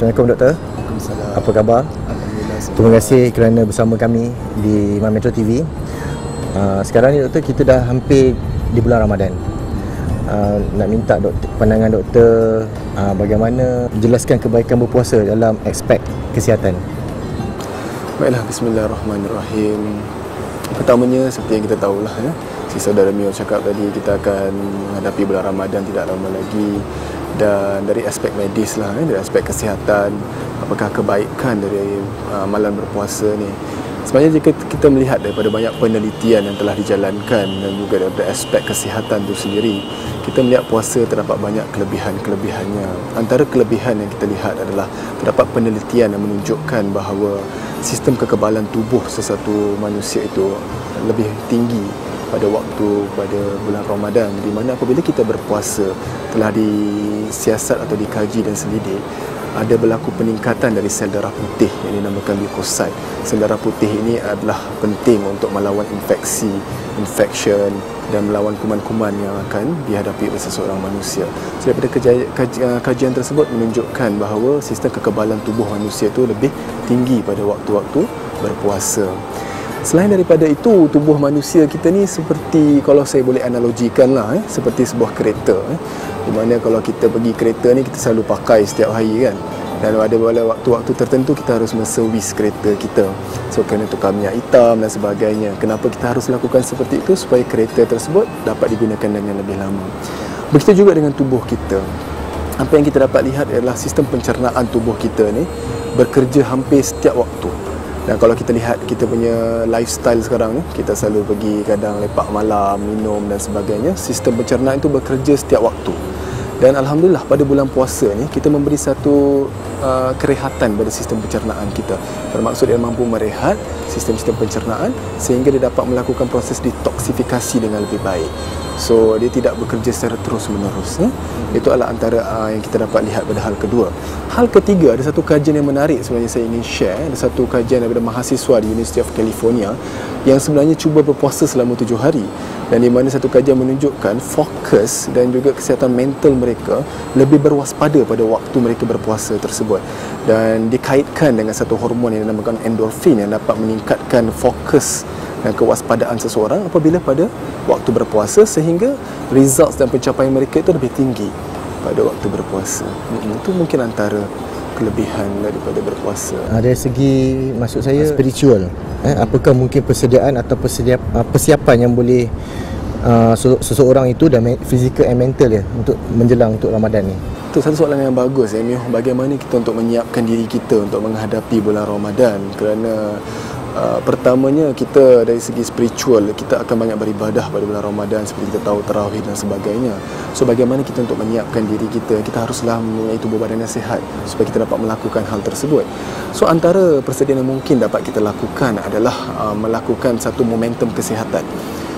Assalamualaikum doktor. Waalaikumsalam. Apa khabar? Alhamdulillah. Terima kasih kerana bersama kami di My Metro TV. Uh, sekarang ni doktor kita dah hampir di bulan Ramadan. Uh, nak minta doktor, pandangan doktor uh, bagaimana jelaskan kebaikan berpuasa dalam aspek kesihatan. Baiklah, bismillahirrahmanirrahim. Pertamanya seperti yang kita tahulah ya. Si saudara Mio cakap tadi kita akan menghadapi bulan Ramadan tidak lama lagi dan dari aspek medis lah ya, dari aspek kesihatan apakah kebaikan dari uh, amalan berpuasa ni Sebenarnya jika kita melihat daripada banyak penelitian yang telah dijalankan dan juga daripada aspek kesihatan itu sendiri, kita melihat puasa terdapat banyak kelebihan-kelebihannya. Antara kelebihan yang kita lihat adalah terdapat penelitian yang menunjukkan bahawa sistem kekebalan tubuh sesuatu manusia itu lebih tinggi pada waktu pada bulan Ramadan di mana apabila kita berpuasa telah disiasat atau dikaji dan selidik ada berlaku peningkatan dari sel darah putih yang dinamakan leukosit. Sel darah putih ini adalah penting untuk melawan infeksi, infection dan melawan kuman-kuman yang akan dihadapi oleh seseorang manusia. So, daripada kajian, kajian tersebut menunjukkan bahawa sistem kekebalan tubuh manusia itu lebih tinggi pada waktu-waktu berpuasa. Selain daripada itu, tubuh manusia kita ni seperti kalau saya boleh analogikan lah, eh, seperti sebuah kereta. Eh, di mana kalau kita pergi kereta ni kita selalu pakai setiap hari kan. Dan ada pada waktu-waktu tertentu kita harus menservis kereta kita. So kena tukar minyak hitam dan sebagainya. Kenapa kita harus lakukan seperti itu? Supaya kereta tersebut dapat digunakan dengan lebih lama. Begitu juga dengan tubuh kita. Apa yang kita dapat lihat adalah sistem pencernaan tubuh kita ni bekerja hampir setiap waktu. Dan kalau kita lihat kita punya lifestyle sekarang ni, kita selalu pergi kadang lepak malam, minum dan sebagainya, sistem pencernaan itu bekerja setiap waktu. Dan alhamdulillah pada bulan puasa ni kita memberi satu uh, kerehatan pada sistem pencernaan kita. Bermaksud dia mampu merehat sistem-sistem pencernaan sehingga dia dapat melakukan proses detoksifikasi dengan lebih baik. So dia tidak bekerja secara terus-menerus. Eh? Itu adalah antara uh, yang kita dapat lihat pada hal kedua. Hal ketiga ada satu kajian yang menarik sebenarnya saya ingin share. Ada satu kajian daripada mahasiswa di University of California yang sebenarnya cuba berpuasa selama tujuh hari dan di mana satu kajian menunjukkan fokus dan juga kesihatan mental mereka lebih berwaspada pada waktu mereka berpuasa tersebut dan dikaitkan dengan satu hormon yang dinamakan endorfin yang dapat meningkatkan fokus dan kewaspadaan seseorang apabila pada waktu berpuasa sehingga results dan pencapaian mereka itu lebih tinggi pada waktu berpuasa. Itu mungkin antara kelebihan daripada berpuasa. Dari segi maksud saya spiritual, eh, apakah mungkin persediaan atau persiap, uh, persiapan yang boleh uh, seseorang itu dan fizikal and mental ya untuk menjelang untuk Ramadan ni? Itu satu soalan yang bagus ya, Bagaimana kita untuk menyiapkan diri kita untuk menghadapi bulan Ramadan kerana Uh, pertamanya kita dari segi spiritual kita akan banyak beribadah pada bulan Ramadan seperti kita tahu tarawih dan sebagainya. So bagaimana kita untuk menyiapkan diri kita? Kita haruslah mempunyai tubuh badan yang sihat supaya kita dapat melakukan hal tersebut. So antara persediaan yang mungkin dapat kita lakukan adalah uh, melakukan satu momentum kesihatan.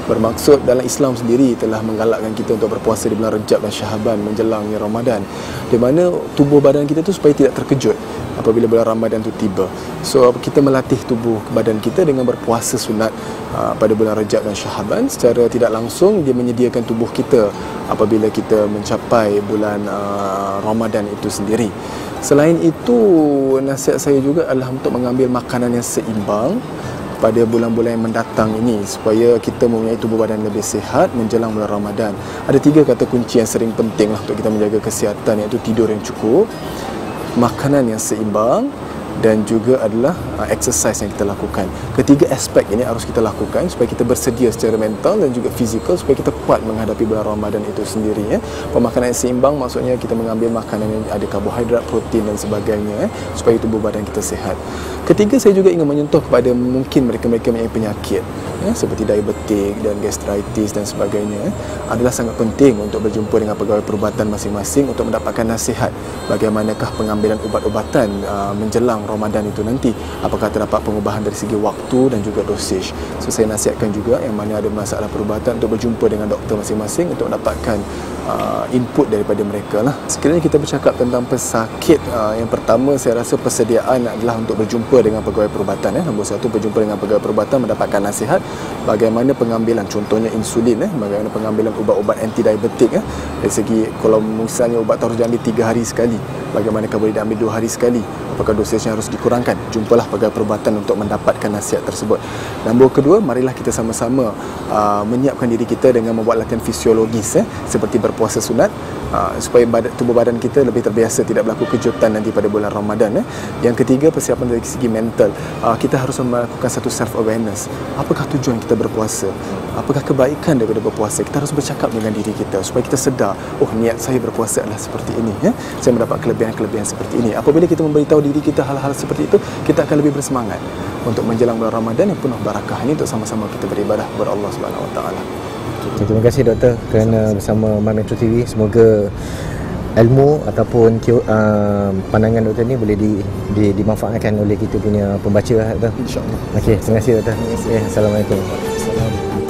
Bermaksud dalam Islam sendiri telah menggalakkan kita untuk berpuasa di bulan Rejab dan Syahaban menjelangnya Ramadan. Di mana tubuh badan kita tu supaya tidak terkejut apabila bulan Ramadan tu tiba. So kita melatih tubuh badan kita dengan berpuasa sunat uh, pada bulan Rajab dan Syahaban secara tidak langsung dia menyediakan tubuh kita apabila kita mencapai bulan uh, Ramadan itu sendiri. Selain itu nasihat saya juga adalah untuk mengambil makanan yang seimbang pada bulan-bulan yang mendatang ini supaya kita mempunyai tubuh badan lebih sihat menjelang bulan Ramadan. Ada tiga kata kunci yang sering penting untuk kita menjaga kesihatan iaitu tidur yang cukup, makanan yang seimbang dan juga adalah uh, exercise yang kita lakukan. Ketiga aspek ini harus kita lakukan supaya kita bersedia secara mental dan juga fizikal supaya kita kuat menghadapi bulan Ramadan itu sendiri ya. Pemakanan yang seimbang maksudnya kita mengambil makanan yang ada karbohidrat, protein dan sebagainya ya, supaya tubuh badan kita sihat. Ketiga saya juga ingin menyentuh kepada mungkin mereka-mereka yang penyakit ya, seperti diabetik dan gastritis dan sebagainya adalah sangat penting untuk berjumpa dengan pegawai perubatan masing-masing untuk mendapatkan nasihat bagaimanakah pengambilan ubat-ubatan uh, menjelang Ramadan itu nanti. Apakah terdapat pengubahan dari segi waktu dan juga dosage so saya nasihatkan juga yang mana ada masalah perubatan untuk berjumpa dengan doktor masing-masing untuk mendapatkan uh, input daripada mereka lah. Sekiranya kita bercakap tentang pesakit, uh, yang pertama saya rasa persediaan adalah untuk berjumpa dengan pegawai perubatan. Eh. Nombor satu berjumpa dengan pegawai perubatan mendapatkan nasihat bagaimana pengambilan, contohnya insulin, eh. bagaimana pengambilan ubat-ubat anti-diabetik. Eh. Dari segi kalau misalnya ubat harus diambil tiga hari sekali, bagaimana boleh diambil dua hari sekali, apakah dosisnya harus dikurangkan. Jumpalah pegawai perubatan untuk mendapatkan nasihat tersebut. Nombor kedua, marilah kita sama-sama uh, menyiapkan diri kita dengan membuat latihan fisiologis eh, seperti berpuasa sunat uh, supaya badan, tubuh badan kita lebih terbiasa tidak berlaku kejutan nanti pada bulan Ramadan eh. Yang ketiga persiapan dari segi mental uh, kita harus melakukan satu self awareness apakah tujuan kita berpuasa apakah kebaikan daripada berpuasa kita harus bercakap dengan diri kita supaya kita sedar oh niat saya berpuasa adalah seperti ini eh. saya mendapat kelebihan-kelebihan seperti ini apabila kita memberitahu diri kita hal-hal seperti itu kita akan lebih bersemangat untuk menjelang bulan Ramadan yang penuh barakah ini untuk sama-sama kita beribadah kepada Allah Subhanahu Wa Taala. Okay, terima kasih doktor kerana bersama My Metro TV. Semoga ilmu ataupun uh, pandangan doktor ni boleh di, di, dimanfaatkan oleh kita punya pembaca lah, doktor. Insya-Allah. Okey, terima kasih doktor. Terima kasih. Okay, Assalamualaikum. Assalamualaikum.